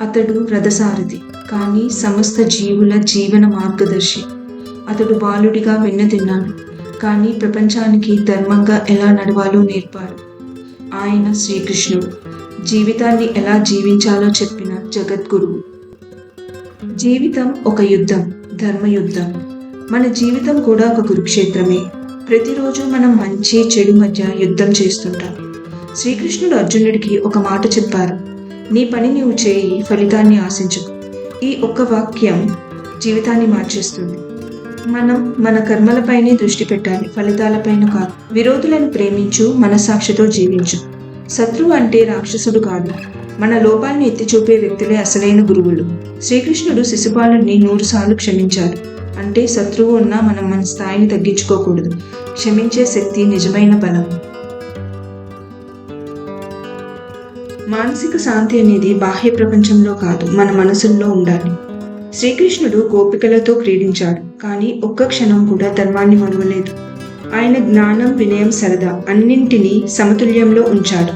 అతడు రథసారథి కానీ సమస్త జీవుల జీవన మార్గదర్శి. అతడు బాలుడిగా వెన్నతిన్నాడు కానీ ప్రపంచానికి ధర్మంగా ఎలా నడవాలో నేర్పాడు. ఆయన శ్రీకృష్ణుడు. జీవితాన్ని ఎలా జీవించాలో చెప్పిన జగద్గురువు. జీవితం ఒక యుద్ధం ధర్మయుద్ధం మన జీవితం కూడా ఒక కురుక్షేత్రమే. ప్రతిరోజు మనం మంచి చెడు మధ్య యుద్ధం చేస్తుంటాం. శ్రీకృష్ణుడు అర్జునుడికి ఒక మాట చెప్పారు. నీ పని నీవు చేయి ఫలితాన్ని ఆశించకు. ఈ ఒక్క వాక్యం జీవితాన్ని మార్చేస్తుంది. మనం మన కర్మలపైనే దృష్టి పెట్టాలి ఫలితాలపైన కాదు. విరోధులను ప్రేమించు మనస్సాక్షితో జీవించు. శత్రువు అంటే రాక్షసుడు కాదు. మన లోపాలను ఎత్తి చూపే వ్యక్తులే అసలైన గురువులు. శ్రీకృష్ణుడు శిశుపాలుని నూరు సార్లు అంటే శత్రువు ఉన్నా మనం మన స్థాయిని తగ్గించుకోకూడదు. క్షమించే శక్తి నిజమైన బలం. మానసిక శాంతి అనేది బాహ్య ప్రపంచంలో కాదు మన మనసుల్లో ఉండాలి. శ్రీకృష్ణుడు గోపికలతో క్రీడించాడు కానీ ఒక్క క్షణం కూడా ధర్మాన్ని మరువలేదు ఆయన జ్ఞానం వినయం సరదా అన్నింటినీ సమతుల్యంలో ఉంచాడు.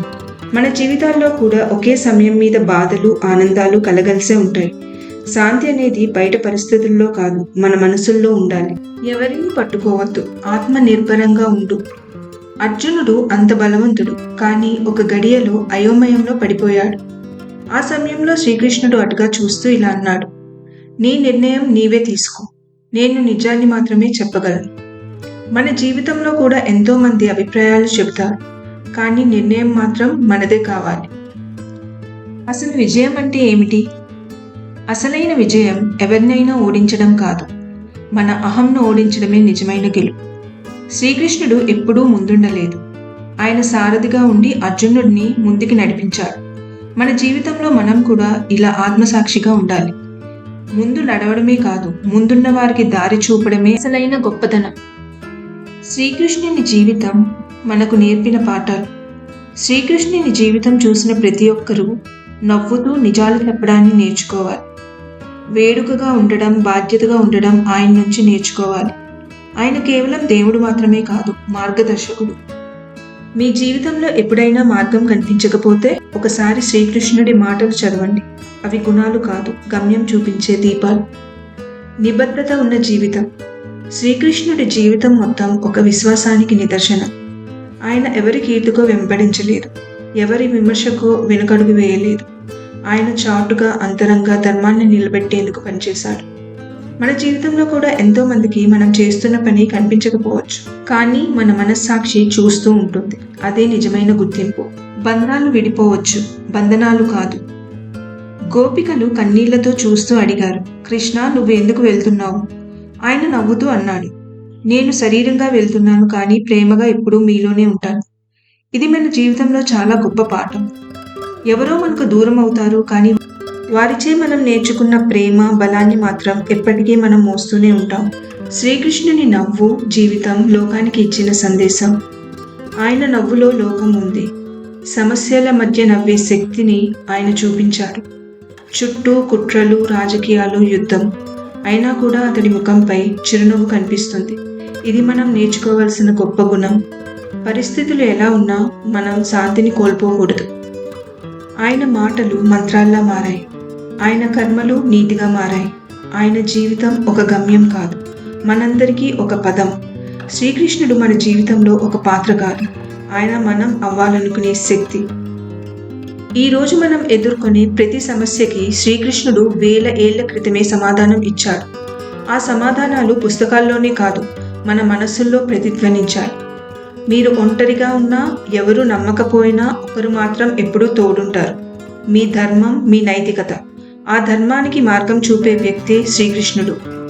మన జీవితాల్లో కూడా ఒకే సమయం మీద బాధలు ఆనందాలు కలగలిసే ఉంటాయి. శాంతి అనేది బయట పరిస్థితుల్లో కాదు మన మనసుల్లో ఉండాలి. ఎవరిని పట్టుకోవద్దు ఆత్మ నిర్భరంగా ఉండు. అర్జునుడు అంత బలవంతుడు కానీ ఒక గడియలో అయోమయంలో పడిపోయాడు. ఆ సమయంలో శ్రీకృష్ణుడు అటుగా చూస్తూ ఇలా అన్నాడు నీ నిర్ణయం నీవే తీసుకో. నేను నిజాన్ని మాత్రమే చెప్పగలను. మన జీవితంలో కూడా ఎంతో మంది అభిప్రాయాలు చెబుతారు కానీ నిర్ణయం మాత్రం మనదే కావాలి. అసలు విజయం అంటే ఏమిటి? అసలైన విజయం ఎవరినైనా ఓడించడం కాదు. మన అహంను ఓడించడమే నిజమైన గెలుపు. శ్రీకృష్ణుడు ఎప్పుడూ ముందుండలేదు. ఆయన సారథిగా ఉండి అర్జునుడిని ముందుకి నడిపించాడు మన జీవితంలో మనం కూడా ఇలా ఆత్మసాక్షిగా ఉండాలి. ముందు నడవడమే కాదు ముందున్న వారికి దారి చూపడమే అసలైన గొప్పతనం. శ్రీకృష్ణుని జీవితం మనకు నేర్పిన పాఠాలు. శ్రీకృష్ణుని జీవితం చూసిన ప్రతి ఒక్కరూ నవ్వుతూ నిజాలు చెప్పడాన్ని నేర్చుకోవాలి. వేడుకగా ఉండడం బాధ్యతగా ఉండడం ఆయన నుంచి నేర్చుకోవాలి. ఆయన కేవలం దేవుడు మాత్రమే కాదు మార్గదర్శకుడు. మీ జీవితంలో ఎప్పుడైనా మార్గం కనిపించకపోతే ఒకసారి శ్రీకృష్ణుడి మాటలు చదవండి. అవి గుణాలు కాదు గమ్యం చూపించే దీపాలు. నిబద్ధత ఉన్న జీవితం. శ్రీకృష్ణుడి జీవితం మొత్తం ఒక విశ్వాసానికి నిదర్శనం. ఆయన ఎవరి కీర్తికో వెంబడించలేదు. ఎవరి విమర్శకో వెనుకడుగు వేయలేదు. ఆయన చాటుగా అంతరంగా ధర్మాన్ని నిలబెట్టేందుకు పనిచేశాడు. మన జీవితంలో కూడా ఎంతో మందికి మనం చేస్తున్న పని కనిపించకపోవచ్చు. కానీ మన మనస్సాక్షి చూస్తూ ఉంటుంది. అదే నిజమైన గుర్తింపు. బంధాలు విడిపోవచ్చు. బంధనాలు కాదు. గోపికలు కన్నీళ్ళతో చూస్తూ అడిగారు. కృష్ణ నువ్వు ఎందుకు వెళ్తున్నావు? ఆయన నవ్వుతూ అన్నాడు. నేను శరీరంగా వెళ్తున్నాను కానీ ప్రేమగా ఎప్పుడూ మీలోనే ఉంటాను. ఇది మన జీవితంలో చాలా గొప్ప పాఠం. ఎవరో మనకు దూరం అవుతారు కానీ వారిచే మనం నేర్చుకున్న ప్రేమ బలాన్ని మాత్రం ఎప్పటికీ మనం మోస్తూనే ఉంటాం. శ్రీకృష్ణుని నవ్వు జీవితం లోకానికి ఇచ్చిన సందేశం. ఆయన నవ్వులో లోకం ఉంది. సమస్యల మధ్య నవ్వే శక్తిని ఆయన చూపించారు. చుట్టూ కుట్రలు రాజకీయాలు యుద్ధం. అయినా కూడా అతడి ముఖంపై చిరునవ్వు కనిపిస్తుంది. ఇది మనం నేర్చుకోవాల్సిన గొప్ప గుణం. పరిస్థితులు ఎలా ఉన్నా మనం శాంతిని కోల్పోకూడదు. ఆయన మాటలు మంత్రాల్లా మారాయి. ఆయన కర్మలు నీతిగా మారాయి. ఆయన జీవితం ఒక గమ్యం కాదు. మనందరికీ ఒక పదం. శ్రీకృష్ణుడు మన జీవితంలో ఒక పాత్ర కాదు ఆయన మనం అవ్వాలనుకునే శక్తి. ఈరోజు మనం ఎదుర్కొనే ప్రతి సమస్యకి శ్రీకృష్ణుడు వేల ఏళ్ళ క్రితమే సమాధానం ఇచ్చాడు. ఆ సమాధానాలు పుస్తకాల్లోనే కాదు మన మనస్సుల్లో ప్రతిధ్వనించాయి. మీరు ఒంటరిగా ఉన్నా ఎవరు నమ్మకపోయినా ఒకరు మాత్రం ఎప్పుడూ తోడుంటారు. మీ ధర్మం మీ నైతికత. ఆ ధర్మానికి మార్గం చూపే వ్యక్తే శ్రీకృష్ణుడు.